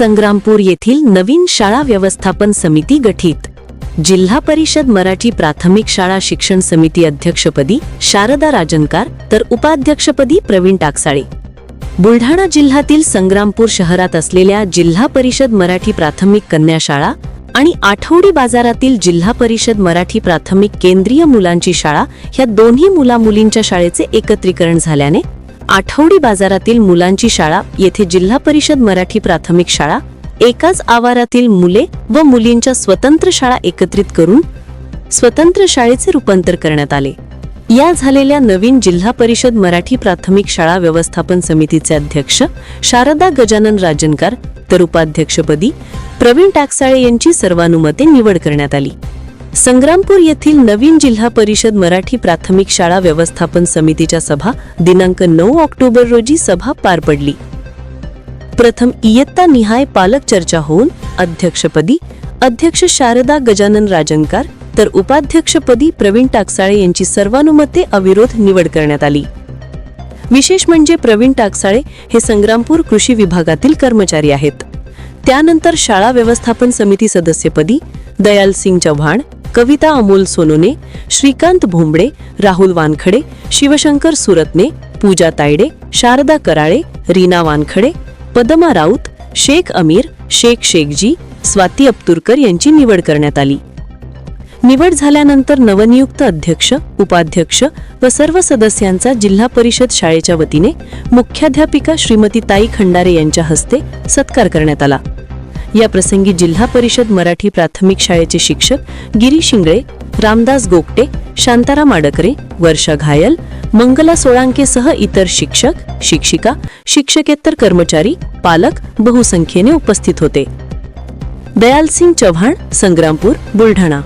संग्रामपूर येथील नवीन शाळा व्यवस्थापन समिती गठीत. जिल्हा परिषद मराठी प्राथमिक शाळा शिक्षण समिती अध्यक्षपदी शारदा राजनकार तर उपाध्यक्षपदी प्रवीण टाकसाळे. बुलढाणा जिल्ह्यातील संग्रामपूर शहरात असलेल्या जिल्हा परिषद मराठी प्राथमिक कन्या शाळा आणि आठवडी बाजारातील जिल्हा परिषद मराठी प्राथमिक केंद्रीय मुलांची शाळा ह्या दोन्ही मुला मुलींच्या शाळेचे एकत्रीकरण झाल्याने आठवडी बाजारातील मुलांची शाळा येथे जिल्हा परिषद मराठी प्राथमिक शाळा एकाच आवारातील मुले व मुलींच्या स्वतंत्र शाळा एकत्रित करून स्वतंत्र शाळेचे रूपांतर करण्यात आले. या झालेल्या नवीन जिल्हा परिषद मराठी प्राथमिक शाळा व्यवस्थापन समितीचे अध्यक्ष शारदा गजानन राजनकर तर उपाध्यक्षपदी प्रवीण टाकसाळे यांची सर्वानुमते निवड करण्यात आली. संग्रामपूर येथील नवीन जिल्हा परिषद मराठी प्राथमिक शाळा व्यवस्थापन समितीच्या सभा दिनांक नऊ ऑक्टोबर रोजी सभा पार पडली. प्रथम इयत्ता निहाय पालक चर्चा होऊन अध्यक्षपदी अध्यक्ष शारदा गजानन राजंकार तर उपाध्यक्षपदी प्रवीण टाकसाळे यांची सर्वानुमते अविरोध निवड करण्यात आली. विशेष म्हणजे प्रवीण टाकसाळे हे संग्रामपूर कृषी विभागातील कर्मचारी आहेत. त्यानंतर शाळा व्यवस्थापन समिती सदस्यपदी दयाल सिंग चव्हाण कविता अमोल सोनोने श्रीकांत भोंबडे राहुल वानखडे शिवशंकर सुरतने पूजा तायडे शारदा कराळे रीना वानखडे पदमा राऊत शेख अमीर शेख शेखजी स्वाती अप्तुरकर यांची निवड करण्यात आली. निवड झाल्यानंतर नवनियुक्त अध्यक्ष उपाध्यक्ष व सर्व सदस्यांचा जिल्हा परिषद शाळेच्या वतीने मुख्याध्यापिका श्रीमती ताई खंडारे यांच्या हस्ते सत्कार करण्यात आला. या प्रसंगी जिल्हा परिषद मराठी प्राथमिक शाळेचे शिक्षक गिरी शिंगळे रामदास गोगटे शांताराम आडकरे वर्षा घायल मंगला सोळांकेसह इतर शिक्षक शिक्षिका शिक्षकेतर कर्मचारी पालक बहुसंख्येने उपस्थित होते. दयालसिंग चव्हाण संग्रामपूर बुलढाणा.